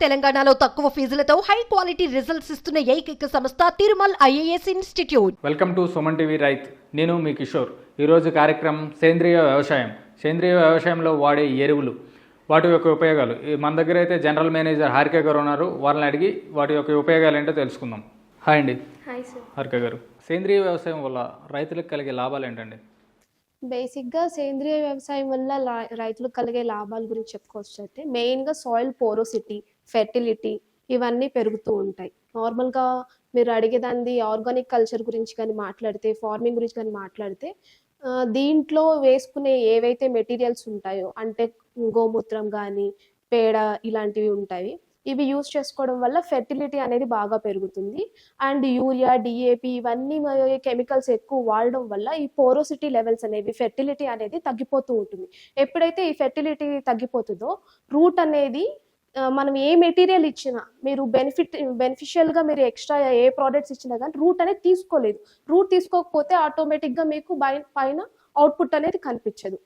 తెలంగాణలో తక్కువ ఫీజులతో high quality results ఇస్తున్న ఏకైక సంస్థ Tirumal IAS institute. Welcome to Suman TV రైత్. నేను మీ కిషోర్. ఈరోజు కార్యక్రమం సేంద్రియ వ్యవసాయం. సేంద్రియ వ్యవసాయంలో వాడే ఎరువులు వాటి యొక్క ఉపయోగాలు. మన దగ్గర అయితే జనరల్ మేనేజర్ హారిక గారు ఉన్నారు. వాళ్ళని అడిగి వాటి యొక్క ఉపయోగాలు ఏంటో తెలుసుకుందాం. హాయ్ అండి. హారిక గారు. సేంద్రియ వ్యవసాయం వల్ల రైతులకు కలిగే లాభాలు ఏంటండి? బేసిక్గా సేంద్రియ వ్యవసాయం వల్ల రైతులకు కలిగే లాభాల గురించి చెప్పుకోవచ్చు అయితే మెయిన్గా సాయిల్ పోరోసిటీ ఫెర్టిలిటీ ఇవన్నీ పెరుగుతూ ఉంటాయి. నార్మల్గా మీరు అడిగేదాన్ని ఆర్గానిక్ కల్చర్ గురించి కానీ మాట్లాడితే ఫార్మింగ్ గురించి కానీ మాట్లాడితే దీంట్లో వేసుకునే ఏవైతే మెటీరియల్స్ ఉంటాయో అంటే గోమూత్రం కానీ పేడ ఇలాంటివి ఉంటాయి ఇవి యూస్ చేసుకోవడం వల్ల ఫెర్టిలిటీ అనేది బాగా పెరుగుతుంది. అండ్ యూరియా డిఏపి ఇవన్నీ కెమికల్స్ ఎక్కువ వాడడం వల్ల ఈ పోరోసిటీ లెవెల్స్ అనేవి ఫెర్టిలిటీ అనేది తగ్గిపోతూ ఉంటుంది. ఎప్పుడైతే ఈ ఫెర్టిలిటీ తగ్గిపోతుందో రూట్ అనేది మనం ఏ మెటీరియల్ ఇచ్చినా మీరు బెనిఫిట్ బెనిఫిషియల్గా మీరు ఎక్స్ట్రా ఏ ప్రోడక్ట్స్ ఇచ్చినా కానీ రూట్ అనేది తీసుకోలేదు. రూట్ తీసుకోకపోతే ఆటోమేటిక్గా మీకు బై- పైన అవుట్పుట్ అనేది కనిపించదు.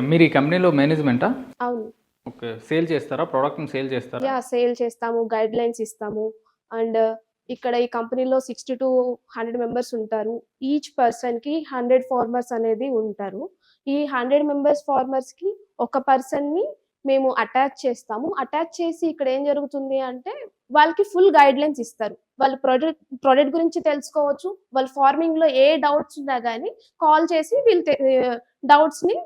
మీరు ఈ కంపెనీలో మేనేజ్మెంటా? అవును. ఓకే సేల్ చేస్తారా? ప్రోడక్ట్ సేల్ చేస్తారా? యా సేల్ చేస్తాము గైడ్ లైన్స్ ఇస్తాము. అండ్ ఇక్కడ ఈ కంపెనీలో సిక్స్టీ టు హండ్రెడ్ మెంబర్స్ ఉంటారు. ఈచ్ పర్సన్కి హండ్రెడ్ ఫార్మర్స్ అనేది ఉంటారు. ఈ హండ్రెడ్ మెంబర్స్ ఫార్మర్స్కి ఒక పర్సన్ని మేము అటాచ్ చేస్తాము. అటాచ్ చేసి ఇక్కడ ఏం జరుగుతుంది అంటే వాళ్ళకి ఫుల్ గైడ్ లైన్స్ ఇస్తారు. వాళ్ళ ప్రొడక్ట్ ప్రొడక్ట్ గురించి తెలుసుకోవచ్చు. వాళ్ళ ఫార్మింగ్లో ఏ డౌట్స్ ఉన్నా కానీ కాల్ చేసి వీళ్ళు డౌట్స్ని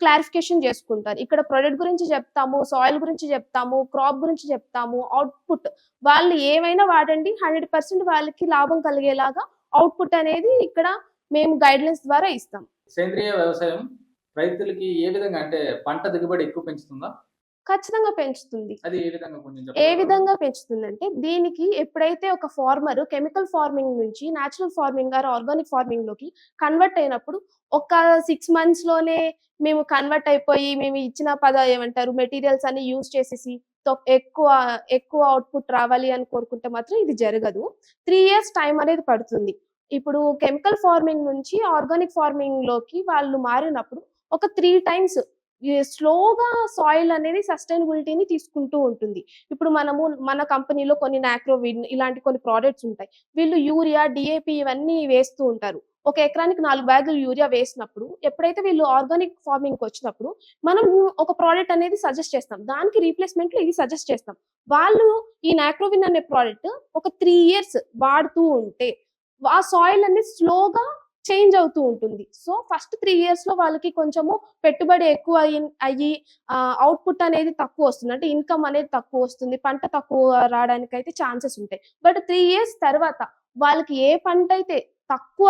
క్లారిఫికేషన్ చేసుకుంటారు. ఇక్కడ ప్రొడక్ట్ గురించి చెప్తాము సాయిల్ గురించి చెప్తాము క్రాప్ గురించి చెప్తాము అవుట్పుట్ వాళ్ళు ఏమైనా వాడండి హండ్రెడ్ పర్సెంట్ వాళ్ళకి లాభం కలిగేలాగా అవుట్పుట్ అనేది ఇక్కడ మేము గైడ్లైన్స్ ద్వారా ఇస్తాం. సేంద్రియ వ్యవసాయం రైతులకి ఏ విధంగా అంటే పంట దిగుబడి ఎక్కువ పెంచుతుందా? ఖచ్చితంగా పెంచుతుంది. ఏ విధంగా? విధంగా పెంచుతుందంటే దీనికి ఎప్పుడైతే ఒక ఫార్మర్ కెమికల్ ఫార్మింగ్ నుంచి న్యాచురల్ ఫార్మింగ్ ఆర్ ఆర్గానిక్ ఫార్మింగ్లోకి కన్వర్ట్ అయినప్పుడు ఒక సిక్స్ మంత్స్లోనే మేము కన్వర్ట్ అయిపోయి మేము ఇచ్చిన పద ఏమంటారు మెటీరియల్స్ అన్ని యూజ్ చేసేసి ఎక్కువ ఎక్కువ అవుట్పుట్ రావాలి అని కోరుకుంటే మాత్రం ఇది జరగదు. త్రీ ఇయర్స్ టైం అనేది పడుతుంది. ఇప్పుడు కెమికల్ ఫార్మింగ్ నుంచి ఆర్గానిక్ ఫార్మింగ్లోకి వాళ్ళు మారినప్పుడు ఒక త్రీ టైమ్స్ స్లోగా సాయిల్ అనేది సస్టైనబిలిటీని తీసుకుంటూ ఉంటుంది. ఇప్పుడు మనము మన కంపెనీలో కొన్ని నాక్రోవిన్ ఇలాంటి కొన్ని ప్రోడక్ట్స్ ఉంటాయి. వీళ్ళు యూరియా డిఏపి ఇవన్నీ వేస్తూ ఉంటారు. ఒక ఎకరానికి నాలుగు బ్యాగులు యూరియా వేసినప్పుడు ఎప్పుడైతే వీళ్ళు ఆర్గానిక్ ఫార్మింగ్ వచ్చినప్పుడు మనం ఒక ప్రోడక్ట్ అనేది సజెస్ట్ చేస్తాం. దానికి రీప్లేస్మెంట్లో ఇది సజెస్ట్ చేస్తాం. వాళ్ళు ఈ నాక్రోవిన్ అనే ప్రోడక్ట్ ఒక త్రీ ఇయర్స్ వాడుతూ ఉంటే ఆ సాయిల్ అనేది స్లోగా చేంజ్ అవుతూ ఉంటుంది. సో ఫస్ట్ త్రీ ఇయర్స్లో వాళ్ళకి కొంచెము పెట్టుబడి ఎక్కువ అయ్యి- అయ్యి అవుట్పుట్ అనేది తక్కువ వస్తుంది. అంటే ఇన్కమ్ అనేది తక్కువ వస్తుంది. పంట తక్కువ రావడానికి అయితే ఛాన్సెస్ ఉంటాయి. బట్ త్రీ ఇయర్స్ తర్వాత వాళ్ళకి ఏ పంట అయితే తక్కువ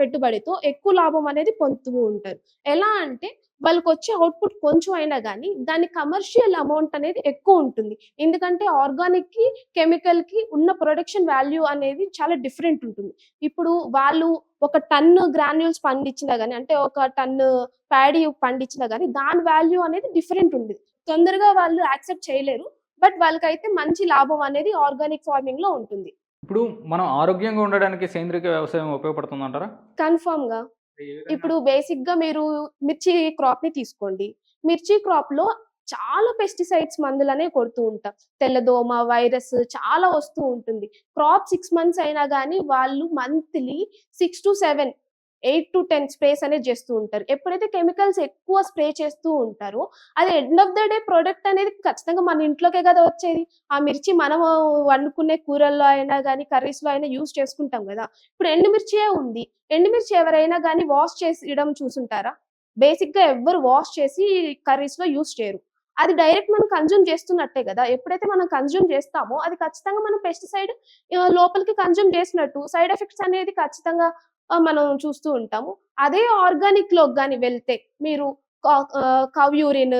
పెట్టుబడితో ఎక్కువ లాభం అనేది పొందుతూ ఉంటారు. ఎలా అంటే వాళ్ళకి వచ్చే అవుట్పుట్ కొంచెం అయినా కానీ దాని కమర్షియల్ అమౌంట్ అనేది ఎక్కువ ఉంటుంది. ఎందుకంటే ఆర్గానిక్కి కెమికల్కి ఉన్న ప్రొడక్షన్ వాల్యూ అనేది చాలా డిఫరెంట్ ఉంటుంది. ఇప్పుడు వాళ్ళు ఒక టన్ను గ్రాన్యూల్స్ పండించినా గానీ అంటే ఒక టన్ను ప్యాడీ పండించినా గానీ దాని వాల్యూ అనేది డిఫరెంట్ ఉంది తొందరగా వాళ్ళు యాక్సెప్ట్ చేయలేరు బట్ వాళ్ళకైతే మంచి లాభం అనేది ఆర్గానిక్ ఫార్మింగ్లో ఉంటుంది. ఇప్పుడు మనం ఆరోగ్యంగా ఉండడానికి సేంద్రియ వ్యవసాయం ఉపయోగపడుతుందంటారా? కన్ఫర్మ్గా? ఇప్పుడు బేసిక్గా మీరు మిర్చి క్రాప్ని తీసుకోండి. మిర్చి క్రాప్లో చాలా పెస్టిసైడ్స్ మందులనే కొడుతూ ఉంటాం. తెల్లదోమ వైరస్ చాలా వస్తూ ఉంటుంది. క్రాప్ సిక్స్ మంత్స్ అయినా కానీ వాళ్ళు monthly six to seven eight to ten sprays అనేది చేస్తూ ఉంటారు. ఎప్పుడైతే కెమికల్స్ ఎక్కువ స్ప్రే చేస్తూ ఉంటారో అది end of the day product అనేది ఖచ్చితంగా మన ఇంట్లోకే కదా వచ్చేది. ఆ మిర్చి మనం వండుకునే కూరల్లో అయినా కానీ కర్రీస్లో అయినా యూస్ చేసుకుంటాం కదా. ఇప్పుడు ఎండుమిర్చియే ఉంది. ఎండుమిర్చి ఎవరైనా కానీ వాష్ చేసేయడం చూసుంటారా? బేసిక్గా ఎవ్వరు వాష్ చేసి కర్రీస్లో యూస్ చేయరు. అది డైరెక్ట్ మనం కన్జ్యూమ్ చేస్తున్నట్టే కదా. ఎప్పుడైతే మనం కన్జ్యూమ్ చేస్తామో అది ఖచ్చితంగా మనం పెస్టిసైడ్ లోపలికి కన్జ్యూమ్ చేసినట్టు. సైడ్ ఎఫెక్ట్స్ అనేది ఖచ్చితంగా మనం చూస్తూ ఉంటాము. అదే ఆర్గానిక్లో కానీ వెళ్తే మీరు కవ్ యూరిన్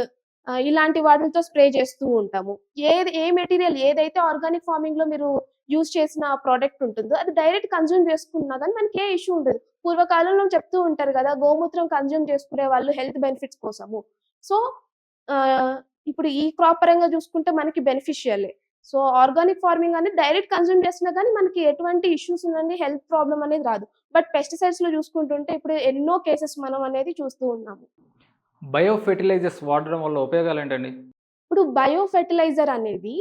ఇలాంటి వాటితో స్ప్రే చేస్తూ ఉంటాము. ఏది ఏ మెటీరియల్ ఏదైతే ఆర్గానిక్ ఫార్మింగ్లో మీరు యూజ్ చేసిన ప్రోడక్ట్ ఉంటుందో అది డైరెక్ట్ కన్జ్యూమ్ చేసుకున్నా కానీ మనకి ఏ ఇష్యూ ఉండదు. పూర్వకాలంలో చెప్తూ ఉంటారు కదా గోమూత్రం కన్జ్యూమ్ చేసుకునే వాళ్ళు హెల్త్ బెనిఫిట్స్ కోసము. సో ఇప్పుడు ఈ క్రాప్ పరంగా చూసుకుంటే మనకి బెనిఫిషియలే. సో ఆర్గానిక్ ఫార్మింగ్ అనేది డైరెక్ట్ కన్జ్యూమ్ చేసినా కానీ మనకి ఎటువంటి ఇష్యూస్ ఉందండి హెల్త్ ప్రాబ్లం అనేది రాదు. బట్ పెస్టిసైడ్స్లో చూసుకుంటుంటే ఇప్పుడు ఎన్నో కేసెస్ మనం అనేది చూస్తూ ఉన్నాము. బయో ఫెర్టిలైజర్స్ వాడడం వల్ల ఉపయోగాలు ఏంటండి? ఇప్పుడు బయో ఫెర్టిలైజర్ అనేది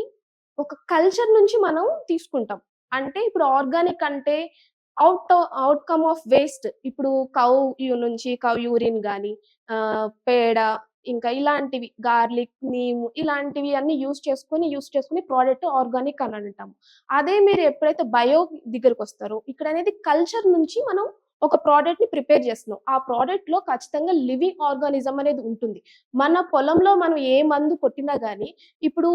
ఒక కల్చర్ నుంచి మనం తీసుకుంటాం. అంటే ఇప్పుడు ఆర్గానిక్ అంటే అవుట్ అవుట్కమ్ ఆఫ్ వేస్ట్ ఇప్పుడు కౌ నుంచి కౌ యూరిన్ కానీ పేడ ఇంకా ఇలాంటివి గార్లిక్ నీమ్ ఇలాంటివి అన్ని యూస్ చేసుకొని యూస్ చేసుకుని ప్రోడక్ట్ ఆర్గానిక్ అని అంటాము అదే మీరు ఎప్పుడైతే బయో దగ్గరకు వస్తారో ఇక్కడ అనేది కల్చర్ నుంచి మనం ఒక ప్రోడక్ట్ని ప్రిపేర్ చేస్తున్నాం. ఆ ప్రోడక్ట్లో ఖచ్చితంగా లివింగ్ ఆర్గానిజం అనేది ఉంటుంది. మన పొలంలో మనం ఏ మందు కొట్టినా గానీ ఇప్పుడు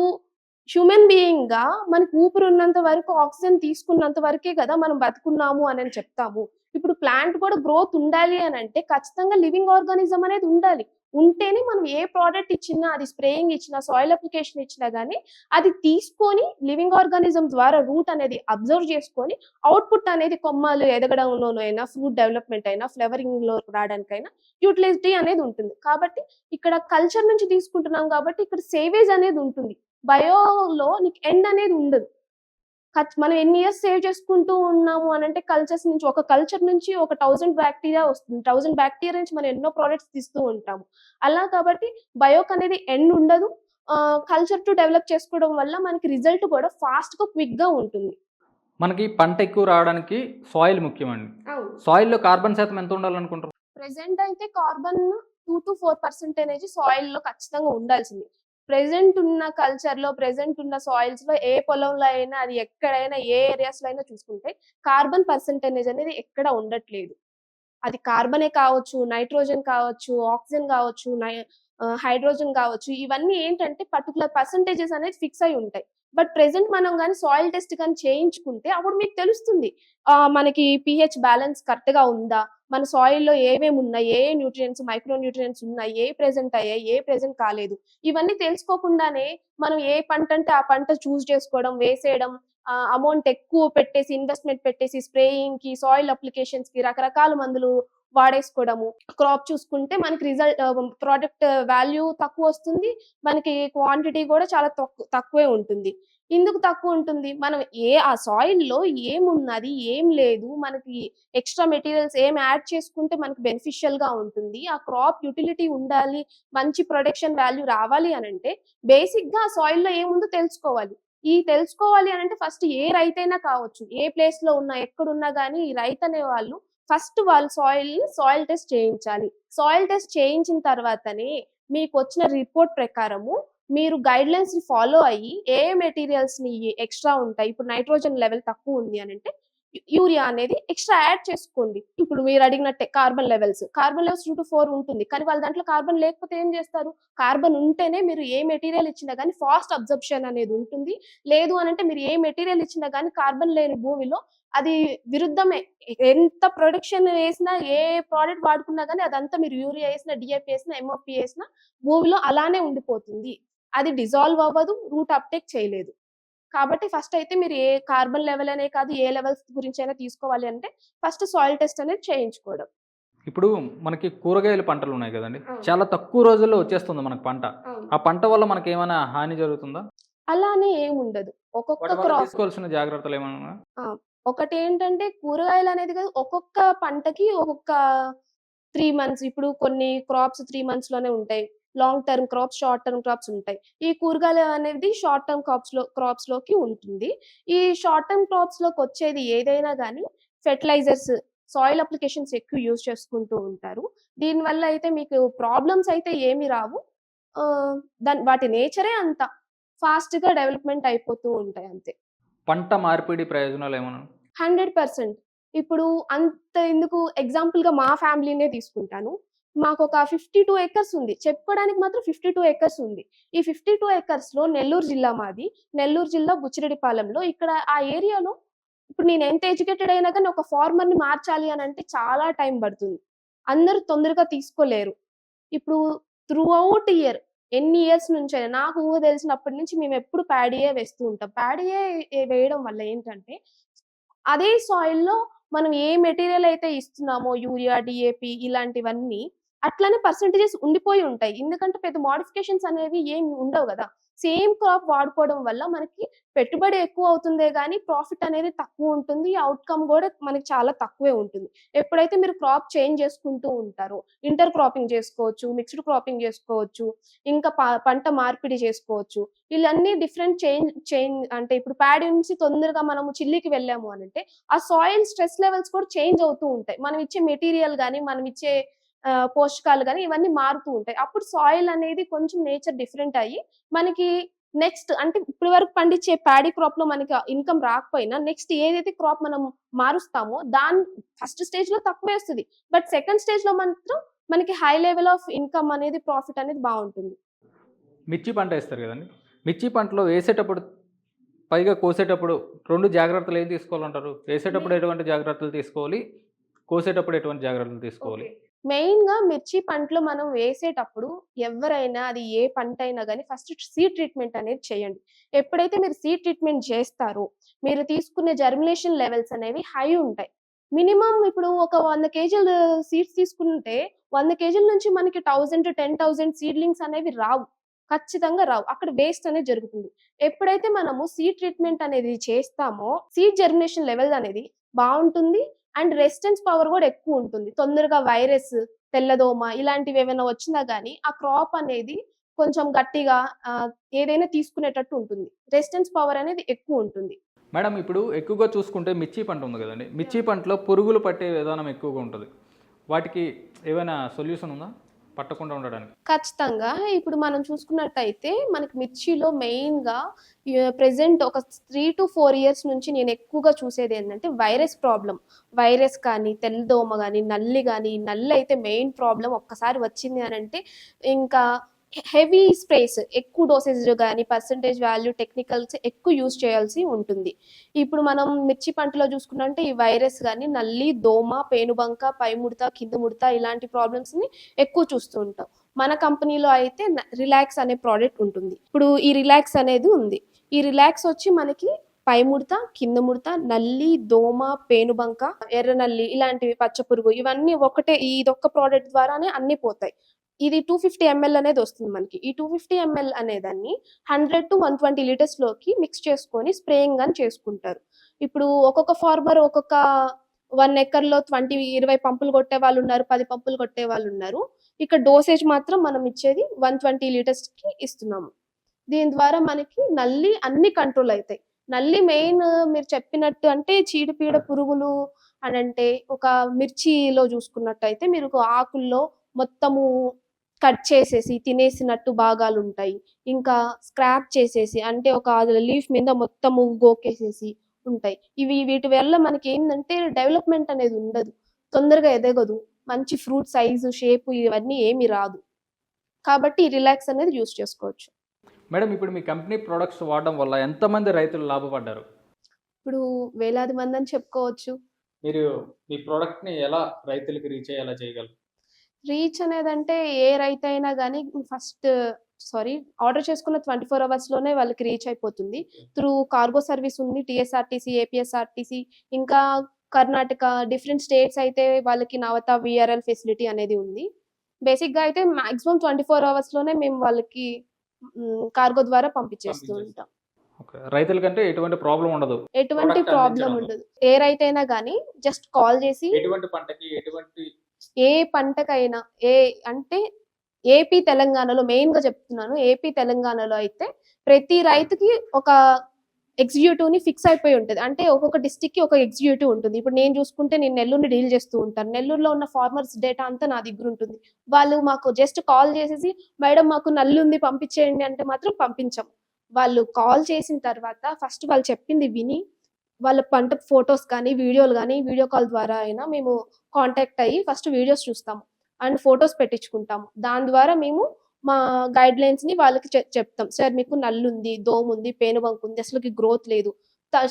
హ్యూమన్ బీయింగ్గా మనకు ఊపిరి ఉన్నంత వరకు ఆక్సిజన్ తీసుకున్నంత వరకే కదా మనం బతుకున్నాము అని చెప్తాము. ఇప్పుడు ప్లాంట్ కూడా గ్రోత్ ఉండాలి అని అంటే ఖచ్చితంగా లివింగ్ ఆర్గానిజం అనేది ఉండాలి. ఉంటేనే మనం ఏ ప్రోడక్ట్ ఇచ్చినా అది స్ప్రేయింగ్ ఇచ్చినా సాయిల్ అప్లికేషన్ ఇచ్చినా కానీ అది తీసుకొని లివింగ్ ఆర్గానిజం ద్వారా రూట్ అనేది అబ్జర్వ్ చేసుకొని అవుట్పుట్ అనేది కొమ్మలు ఎదగడంలోనూ అయినా ఫ్రూట్ డెవలప్మెంట్ అయినా ఫ్లవరింగ్లో రావడానికైనా యూటిలిటీ అనేది ఉంటుంది. కాబట్టి ఇక్కడ కల్చర్ నుంచి తీసుకుంటున్నాం కాబట్టి ఇక్కడ సేవేజ్ అనేది ఉంటుంది. బయోలో నీకు ఎండ్ అనేది ఉండదు. మనం ఎన్ని ఇయర్స్ సేవ్ చేసుకుంటూ ఉన్నాము అని అంటే కల్చర్స్ నుంచి ఒక కల్చర్ నుంచి ఒక థౌసండ్ బ్యాక్టీరియా వస్తుంది. థౌసండ్ బ్యాక్టీరియా నుంచి మనం ఎన్నో ప్రోడక్ట్స్ తీస్తూ ఉంటాము. అలా కాబట్టి బయోక్ అనేది ఎండ్ ఉండదు. కల్చర్ టు డెవలప్ చేసుకోవడం వల్ల మనకి రిజల్ట్ కూడా ఫాస్ట్గా క్విక్గా ఉంటుంది. మనకి పంట ఎక్కువ రావడానికి సాయిల్ ముఖ్యమండి. సాయిల్లో కార్బన్ శాతం ఎంత ఉండాలనుకుంటారు ప్రెసెంట్ అయితే carbon two to four percentage సాయిల్లో ఖచ్చితంగా ఉండాల్సింది. ప్రెసెంట్ ఉన్న కల్చర్లో ప్రెసెంట్ ఉన్న సాయిల్స్లో ఏ పొలంలో అయినా అది ఎక్కడైనా ఏ ఏరియాస్లో అయినా చూసుకుంటే కార్బన్ పర్సెంటేజ్ అనేది ఎక్కడ ఉండట్లేదు. అది కార్బనే కావచ్చు నైట్రోజన్ కావచ్చు ఆక్సిజన్ కావచ్చు హైడ్రోజన్ కావచ్చు ఇవన్నీ ఏంటంటే పర్టికులర్ పర్సంటేజెస్ అనేది ఫిక్స్ అయి ఉంటాయి. బట్ ప్రెసెంట్ మనం కానీ సాయిల్ టెస్ట్ కానీ చేయించుకుంటే అప్పుడు మీకు తెలుస్తుంది మనకి పిహెచ్ బ్యాలెన్స్ కరెక్ట్గా ఉందా? మన సాయిల్లో ఏమేమి ఉన్నాయి ఏ న్యూట్రియంట్స్ మైక్రో న్యూట్రియంట్స్ ఉన్నాయి ఏ ప్రెసెంట్ అయ్యాయి ఏ ప్రెజెంట్ కాలేదు ఇవన్నీ తెలుసుకోకుండానే మనం ఏ పంట అంటే ఆ పంట చూస్ చేసుకోవడం వేసేయడం అమౌంట్ ఎక్కువ పెట్టేసి ఇన్వెస్ట్మెంట్ పెట్టేసి స్ప్రేయింగ్కి సాయిల్ అప్లికేషన్స్కి రకరకాల మందులు వాడేసుకోవడము. క్రాప్ చూసుకుంటే మనకి రిజల్ట్ ప్రోడక్ట్ వాల్యూ తక్కువ వస్తుంది మనకి క్వాంటిటీ కూడా చాలా తక్కువ తక్కువే ఉంటుంది. ఎందుకు తక్కువ ఉంటుంది? మనం ఏ ఆ సాయిల్లో ఏమున్నది ఏం లేదు మనకి ఎక్స్ట్రా మెటీరియల్స్ ఏం యాడ్ చేసుకుంటే మనకి బెనిఫిషియల్గా ఉంటుంది ఆ క్రాప్ యూటిలిటీ ఉండాలి మంచి ప్రొడక్షన్ వాల్యూ రావాలి అని అంటే బేసిక్గా ఆ సాయిల్లో ఏముందో తెలుసుకోవాలి. ఈ తెలుసుకోవాలి అని అంటే ఫస్ట్ ఏ రైతైనా కావచ్చు ఏ ప్లేస్లో ఉన్నా ఎక్కడున్నా కానీ ఈ రైతు అనే వాళ్ళు ఫస్ట్ వాళ్ళు సాయిల్ని సాయిల్ టెస్ట్ చేయించాలి. సాయిల్ టెస్ట్ చేయించిన తర్వాతనే మీకు వచ్చిన రిపోర్ట్ ప్రకారము మీరు గైడ్ లైన్స్ని ఫాలో అయ్యి ఏ మెటీరియల్స్ని ఎక్స్ట్రా ఉంటాయి? ఇప్పుడు నైట్రోజన్ లెవెల్ తక్కువ ఉంది అని అంటే యూరియా అనేది ఎక్స్ట్రా యాడ్ చేసుకోండి. ఇప్పుడు మీరు అడిగినట్టే carbon levels carbon levels two to four ఉంటుంది. కానీ వాళ్ళ దాంట్లో కార్బన్ లేకపోతే ఏం చేస్తారు? కార్బన్ ఉంటేనే మీరు ఏ మెటీరియల్ ఇచ్చినా కానీ ఫాస్ట్ అబ్జర్ప్షన్ అనేది ఉంటుంది. లేదు అని అంటే మీరు ఏ మెటీరియల్ ఇచ్చినా కానీ కార్బన్ లేని భూమిలో అది విరుద్ధమే. ఎంత ప్రొడక్షన్ వేసినా ఏ ప్రోడక్ట్ వాడుకున్నా కానీ అదంతా మీరు యూరియా వేసిన డిఎఫ్ వేసిన ఎంఓపి వేసిన భూమిలో అలానే ఉండిపోతుంది. అది డిజాల్వ్ అవ్వదు రూట్ అప్టేక్ చేయలేదు. కాబట్టి ఫస్ట్ అయితే మీరు ఏ కార్బన్ లెవెల్ అనే కాదు ఏ లెవెల్స్ గురించి అయినా తీసుకోవాలి అంటే ఫస్ట్ సాయిల్ టెస్ట్ అనేది చేయించుకోవడం. ఇప్పుడు మనకి కూరగాయల పంటలు ఉన్నాయి కదండి. చాలా తక్కువ రోజుల్లో వచ్చేస్తుంది మనకు పంట. ఆ పంట వల్ల మనకి ఏమైనా హాని జరుగుతుందా? అలానే ఏముండదు ఒక్కొక్క తీసుకోవాల్సిన జాగ్రత్తలు ఏమైనా ఒకటి ఏంటంటే కూరగాయలు అనేది కాదు ఒక్కొక్క పంటకి ఒక్కొక్క త్రీ మంత్స్ ఇప్పుడు కొన్ని క్రాప్స్ త్రీ మంత్స్లోనే ఉంటాయి. Long term crops short term crops ఉంటాయి. ఈ కూరగాయలు అనేది షార్ట్ టర్మ్ క్రాప్స్లో క్రాప్స్లోకి ఉంటుంది. ఈ షార్ట్ టర్మ్ క్రాప్స్లోకి వచ్చేది ఏదైనా కానీ ఫెర్టిలైజర్స్ సాయిల్ అప్లికేషన్స్ ఎక్కువ యూజ్ చేసుకుంటూ ఉంటారు. దీనివల్ల అయితే మీకు ప్రాబ్లమ్స్ అయితే ఏమి రావు. దాని వాటి నేచరే అంత ఫాస్ట్గా డెవలప్మెంట్ అయిపోతూ ఉంటాయి అంతే. పంట మార్పిడి ప్రయోజనాలు ఏమైనా హండ్రెడ్ పర్సెంట్. ఇప్పుడు అంత ఎందుకు ఎగ్జాంపుల్గా మా ఫ్యామిలీనే తీసుకుంటాను. మాకు ఒక ఫిఫ్టీ టూ ఎకర్స్ ఉంది. చెప్పుకోవడానికి మాత్రం ఫిఫ్టీ టూ ఎకర్స్ ఉంది. ఈ ఫిఫ్టీ టూ ఎకర్స్లో నెల్లూరు జిల్లా మాది. నెల్లూరు జిల్లా బుచ్చిరెడ్డిపాలెంలో. ఇక్కడ ఆ ఏరియాలో ఇప్పుడు నేను ఎంత ఎడ్యుకేటెడ్ అయినా కానీ ఒక ఫార్మర్ని మార్చాలి అని అంటే చాలా టైం పడుతుంది. అందరూ తొందరగా తీసుకోలేరు. ఇప్పుడు త్రూ అవుట్ ఇయర్ ఎన్ని ఇయర్స్ నుంచైనా నాకు ఊహ తెలిసినప్పటి నుంచి మేము ఎప్పుడు ప్యాడీయే వేస్తూ ఉంటాం. ప్యాడీయే వేయడం వల్ల ఏంటంటే అదే సాయిల్లో మనం ఏ మెటీరియల్ అయితే ఇస్తున్నామో యూరియా డిఏపి ఇలాంటివన్నీ అట్లనే పర్సంటేజెస్ ఉండిపోయి ఉంటాయి. ఎందుకంటే పెద్ద మోడిఫికేషన్స్ అనేవి ఏమి ఉండవు కదా. సేమ్ క్రాప్ వాడుకోవడం వల్ల మనకి పెట్టుబడి ఎక్కువ అవుతుందే కానీ ప్రాఫిట్ అనేది తక్కువ ఉంటుంది. అవుట్కమ్ కూడా మనకి చాలా తక్కువే ఉంటుంది. ఎప్పుడైతే మీరు క్రాప్ చేంజ్ చేసుకుంటూ ఉంటారో ఇంటర్ క్రాపింగ్ చేసుకోవచ్చు మిక్స్డ్ క్రాపింగ్ చేసుకోవచ్చు ఇంకా పంట మార్పిడి చేసుకోవచ్చు వీళ్ళన్నీ డిఫరెంట్ చేంజ్ చేంజ్ అంటే ఇప్పుడు ప్యాడీ నుంచి తొందరగా మనము చిల్లికి వెళ్ళాము అని అంటే ఆ సాయిల్ స్ట్రెస్ లెవెల్స్ కూడా చేంజ్ అవుతూ ఉంటాయి. మనం ఇచ్చే మెటీరియల్ కానీ మనం ఇచ్చే పోషకాలు కానీ ఇవన్నీ మారుతూ ఉంటాయి. అప్పుడు సాయిల్ అనేది కొంచెం నేచర్ డిఫరెంట్ అయ్యి మనకి నెక్స్ట్ అంటే ఇప్పటి వరకు పండించే ప్యాడీ క్రాప్లో మనకి ఇన్కమ్ రాకపోయినా నెక్స్ట్ ఏదైతే క్రాప్ మనం మారుస్తామో దాని ఫస్ట్ స్టేజ్లో తక్కువే వస్తుంది. బట్ సెకండ్ స్టేజ్లో మాత్రం మనకి హై లెవెల్ ఆఫ్ ఇన్కమ్ అనేది ప్రాఫిట్ అనేది బాగుంటుంది. మిర్చి పంట వేస్తారు కదండి. మిర్చి పంటలో వేసేటప్పుడు పైగా కోసేటప్పుడు రెండు జాగ్రత్తలు ఏం తీసుకోవాలంటారు? వేసేటప్పుడు ఎటువంటి జాగ్రత్తలు తీసుకోవాలి? కోసేటప్పుడు ఎటువంటి జాగ్రత్తలు తీసుకోవాలి? మెయిన్గా మిర్చి పంటలో మనం వేసేటప్పుడు ఎవరైనా అది ఏ పంట అయినా కానీ ఫస్ట్ సీడ్ ట్రీట్మెంట్ అనేది చేయండి. ఎప్పుడైతే మీరు సీడ్ ట్రీట్మెంట్ చేస్తారో మీరు తీసుకునే జర్మినేషన్ లెవెల్స్ అనేవి హై ఉంటాయి. మినిమం ఇప్పుడు ఒక వంద కేజీలు సీడ్స్ తీసుకుంటే వంద కేజీల నుంచి మనకి థౌజండ్ టెన్ థౌజండ్ సీడ్లింగ్స్ అనేవి రావు. ఖచ్చితంగా రావు. అక్కడ వేస్ట్ అనేది జరుగుతుంది. ఎప్పుడైతే మనము సీడ్ ట్రీట్మెంట్ అనేది చేస్తామో సీడ్ జర్మినేషన్ లెవెల్ అనేది బాగుంటుంది. అండ్ రెసిస్టెన్స్ పవర్ కూడా ఎక్కువ ఉంటుంది. తొందరగా వైరస్ తెల్లదోమ ఇలాంటివి ఏమైనా వచ్చినా గానీ ఆ క్రాప్ అనేది కొంచెం గట్టిగా ఏదైనా తీసుకునేటట్టు ఉంటుంది. రెసిస్టెన్స్ పవర్ అనేది ఎక్కువ ఉంటుంది. మేడం ఇప్పుడు ఎక్కువగా చూసుకుంటే మిర్చి పంట ఉంది కదండి. మిర్చి పంటలో పురుగులు పట్టే విధానం ఎక్కువగా ఉంటుంది. వాటికి ఏమైనా సొల్యూషన్ ఉందా? పట్టకుండా ఉండడానికి. ఖచ్చితంగా. ఇప్పుడు మనం చూసుకున్నట్టయితే మనకి మిర్చిలో మెయిన్గా ప్రెసెంట్ ఒక త్రీ టు ఫోర్ ఇయర్స్ నుంచి నేను ఎక్కువగా చూసేది ఏంటంటే వైరస్ ప్రాబ్లం. వైరస్ కానీ తెల్లదోమ కానీ నల్లి కానీ నల్లి అయితే మెయిన్ ప్రాబ్లం ఒక్కసారి వచ్చింది అని అంటే ఇంకా హెవీ స్ప్రేస్ ఎక్కువ డోసేజ్ కానీ పర్సంటేజ్ వాల్యూ టెక్నికల్స్ ఎక్కువ యూజ్ చేయాల్సి ఉంటుంది. ఇప్పుడు మనం మిర్చి పంటలో చూసుకున్నంటే ఈ వైరస్ కానీ నల్లి దోమ పేనుబంక పై ముడత కింద ముడత ఇలాంటి ప్రాబ్లమ్స్ని ఎక్కువ చూస్తూ ఉంటాం. మన కంపెనీలో అయితే రిలాక్స్ అనే ప్రోడక్ట్ ఉంటుంది. ఇప్పుడు ఈ రిలాక్స్ అనేది ఉంది. ఈ రిలాక్స్ వచ్చి మనకి పై ముడత కింద ముడత నల్లి దోమ పేనుబంక ఎర్ర నల్లి ఇలాంటివి పచ్చ పురుగు ఇవన్నీ ఒకటే ఇదొక్క ప్రోడక్ట్ ద్వారానే అన్ని పోతాయి. ఇది టూ ఫిఫ్టీ ఎంఎల్ అనేది వస్తుంది మనకి. ఈ టూ ఫిఫ్టీ ఎంఎల్ అనేదాన్ని హండ్రెడ్ టు వన్ ట్వంటీ లీటర్స్లోకి మిక్స్ చేసుకొని స్ప్రేయింగ్ అని చేసుకుంటారు. ఇప్పుడు ఒక్కొక్క ఫార్మర్ ఒక్కొక్క వన్ ఎకర్లో ట్వంటీ ఇరవై పంపులు కొట్టే వాళ్ళు ఉన్నారు పది పంపులు కొట్టే వాళ్ళు ఉన్నారు. ఇక్కడ డోసేజ్ మాత్రం మనం ఇచ్చేది వన్ ట్వంటీ లీటర్స్కి ఇస్తున్నాము. దీని ద్వారా మనకి నల్లి అన్ని కంట్రోల్ అవుతాయి నల్లి మెయిన్ మీరు చెప్పినట్టు అంటే చీడపీడ పురుగులు అని అంటే ఒక మిర్చిలో చూసుకున్నట్టయితే మీరు ఆకుల్లో మొత్తము కట్ చేసేసి తినేసినట్టు భాగాలు ఉంటాయి ఇంకా స్క్రాప్ చేసేసి అంటే ఒక లీఫ్ మీద మొత్తము గోకేసేసి ఉంటాయి. ఇవి వీటి వల్ల మనకి ఏంటంటే డెవలప్మెంట్ అనేది ఉండదు. తొందరగా ఎదగదు. మంచి ఫ్రూట్ సైజు షేప్ ఇవన్నీ ఏమి రాదు. కాబట్టి రిలాక్స్ అనేది యూస్ చేసుకోవచ్చు. మేడం ఇప్పుడు మీ కంపెనీ ప్రొడక్ట్స్ వాడడం వల్ల ఎంతమంది రైతులు లాభపడ్డారు? ఇప్పుడు వేలాది మంది అని చెప్పుకోవచ్చు. మీరు మీ ప్రోడక్ట్ని ఎలా రైతులకి రీచ్ అయ్యేలా చేయగలరు? రీచ్ అనేది అంటే ఏ రైతు అయినా కానీ ఫస్ట్ సారీ ఆర్డర్ చేసుకున్న ట్వంటీ ఫోర్ అవర్స్లోనే వాళ్ళకి రీచ్ అయిపోతుంది. త్రూ కార్గో సర్వీస్ ఉంది టిఎస్ఆర్టీసీ ఏపీఎస్ఆర్టీసీ ఇంకా కర్ణాటక డిఫరెంట్ స్టేట్స్ అయితే వాళ్ళకి నవత విఆర్ఎల్ ఫెసిలిటీ అనేది ఉంది. బేసిక్గా అయితే మాక్సిమం ట్వంటీ ఫోర్ అవర్స్లోనే మేము వాళ్ళకి కార్గో ద్వారా పంపించేస్తూ. ఉంటాం రైతులకంటే ఎటువంటి ప్రాబ్లం ఉండదు. ఎటువంటి ప్రాబ్లం. ఉండదు. ఏ రైతు అయినా కానీ జస్ట్ కాల్ చేసి ఎటువంటి పంటకి ఎటువంటి ఏ పంటకైనా ఏ అంటే ఏపీ తెలంగాణలో మెయిన్గా చెప్తున్నాను ఏపీ తెలంగాణలో అయితే ప్రతి రైతుకి ఒక ఎగ్జిక్యూటివ్ని ఫిక్స్ అయిపోయి ఉంటుంది. అంటే ఒక్కొక్క డిస్టిక్కి ఒక ఎగ్జిక్యూటివ్ ఉంటుంది. ఇప్పుడు నేను చూసుకుంటే నేను నెల్లూరుని డీల్ చేస్తూ ఉంటాను. నెల్లూరులో ఉన్న ఫార్మర్స్ డేటా అంతా నా దగ్గర ఉంటుంది. వాళ్ళు మాకు జస్ట్ కాల్ చేసేసి మేడం మాకు నల్లు ఉంది పంపించేయండి అంటే మాత్రం పంపించం. వాళ్ళు కాల్ చేసిన తర్వాత ఫస్ట్ వాళ్ళు చెప్పింది విని వాళ్ళ పంట ఫొటోస్ కానీ వీడియోలు కానీ వీడియో కాల్ ద్వారా అయినా మేము కాంటాక్ట్ అయ్యి ఫస్ట్ వీడియోస్ చూస్తాము. అండ్ ఫొటోస్ పెట్టించుకుంటాము. దాని ద్వారా మేము మా గైడ్ లైన్స్ని వాళ్ళకి చెప్తాం. సార్ మీకు నల్లుంది దోమ ఉంది పేనుబంక ఉంది అసలుకి గ్రోత్ లేదు.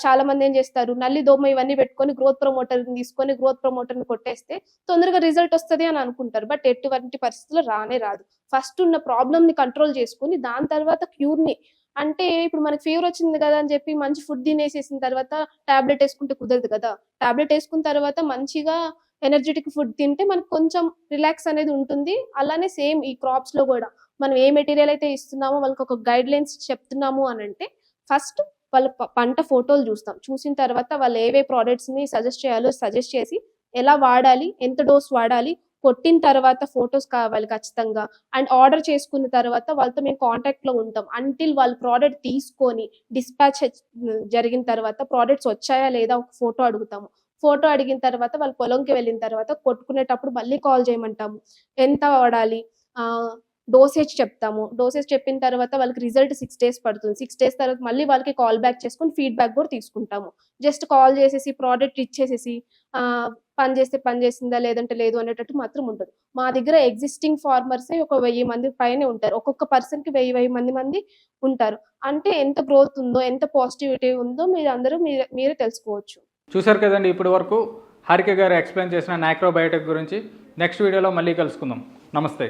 చాలా మంది ఏం చేస్తారు? నల్లి దోమ ఇవన్నీ పెట్టుకొని గ్రోత్ ప్రమోటర్ తీసుకొని గ్రోత్ ప్రమోటర్ని కొట్టేస్తే తొందరగా రిజల్ట్ వస్తుంది అని అనుకుంటారు. బట్ ఎటువంటి పరిస్థితుల్లో రానే రాదు. ఫస్ట్ ఉన్న ప్రాబ్లమ్ని కంట్రోల్ చేసుకుని దాని తర్వాత క్యూర్ని అంటే ఇప్పుడు మనకి ఫీవర్ వచ్చింది కదా అని చెప్పి మంచి ఫుడ్ తినేసేసిన తర్వాత టాబ్లెట్ వేసుకుంటే కుదరదు కదా. టాబ్లెట్ వేసుకున్న తర్వాత మంచిగా ఎనర్జెటిక్ ఫుడ్ తింటే మనకు కొంచెం రిలాక్స్ అనేది ఉంటుంది. అలానే సేమ్ ఈ క్రాప్స్లో కూడా. మనం ఏ మెటీరియల్ అయితే ఇస్తున్నామో వాళ్ళకి ఒక గైడ్ లైన్స్ చెప్తున్నాము అని అంటే ఫస్ట్ వాళ్ళ పంట ఫోటోలు చూస్తాం. చూసిన తర్వాత వాళ్ళు ఏవే ప్రోడక్ట్స్ని సజెస్ట్ చేయాలో సజెస్ట్ చేసి ఎలా వాడాలి ఎంత డోస్ వాడాలి కొట్టిన తర్వాత ఫొటోస్ కావాలి ఖచ్చితంగా. అండ్ ఆర్డర్ చేసుకున్న తర్వాత వాళ్ళతో మేము కాంటాక్ట్లో ఉంటాం. అంటిల్ వాళ్ళు ప్రోడక్ట్ తీసుకొని డిస్పాచ్ జరిగిన తర్వాత ప్రోడక్ట్స్ వచ్చాయా లేదా ఒక ఫోటో అడుగుతాము. ఫోటో అడిగిన తర్వాత వాళ్ళు పొలంకి వెళ్ళిన తర్వాత కొట్టుకునేటప్పుడు మళ్ళీ కాల్ చేయమంటాము. ఎంత వాడాలి? డోసేజ్ చెప్తాము. డోసేజ్ చెప్పిన తర్వాత వాళ్ళకి రిజల్ట్ సిక్స్ డేస్ పడుతుంది. సిక్స్ డేస్ తర్వాత మళ్ళీ వాళ్ళకి కాల్ బ్యాక్ చేసుకుని ఫీడ్బ్యాక్ కూడా తీసుకుంటాము. జస్ట్ కాల్ చేసేసి ప్రోడక్ట్ ఇచ్చేసేసి పని చేస్తే పని చేసిందా లేదంటే లేదు అనేటట్టు మాత్రం ఉండదు. మా దగ్గర ఎగ్జిస్టింగ్ ఫార్మర్స్ ఒక వెయ్యి మంది పైనే ఉంటారు. ఒక్కొక్క పర్సన్కి వెయ్యి వెయ్యి మంది మంది ఉంటారు. అంటే ఎంత గ్రోత్ ఉందో ఎంత పాజిటివిటీ ఉందో మీరు అందరూ మీరే మీరే తెలుసుకోవచ్చు. చూశారు కదండి ఇప్పటి వరకు హారిక గారు ఎక్స్ప్లెయిన్ చేసిన నాక్రోబయోటిక్ గురించి. నెక్స్ట్ వీడియోలో మళ్ళీ కలుసుకుందాం. నమస్తే.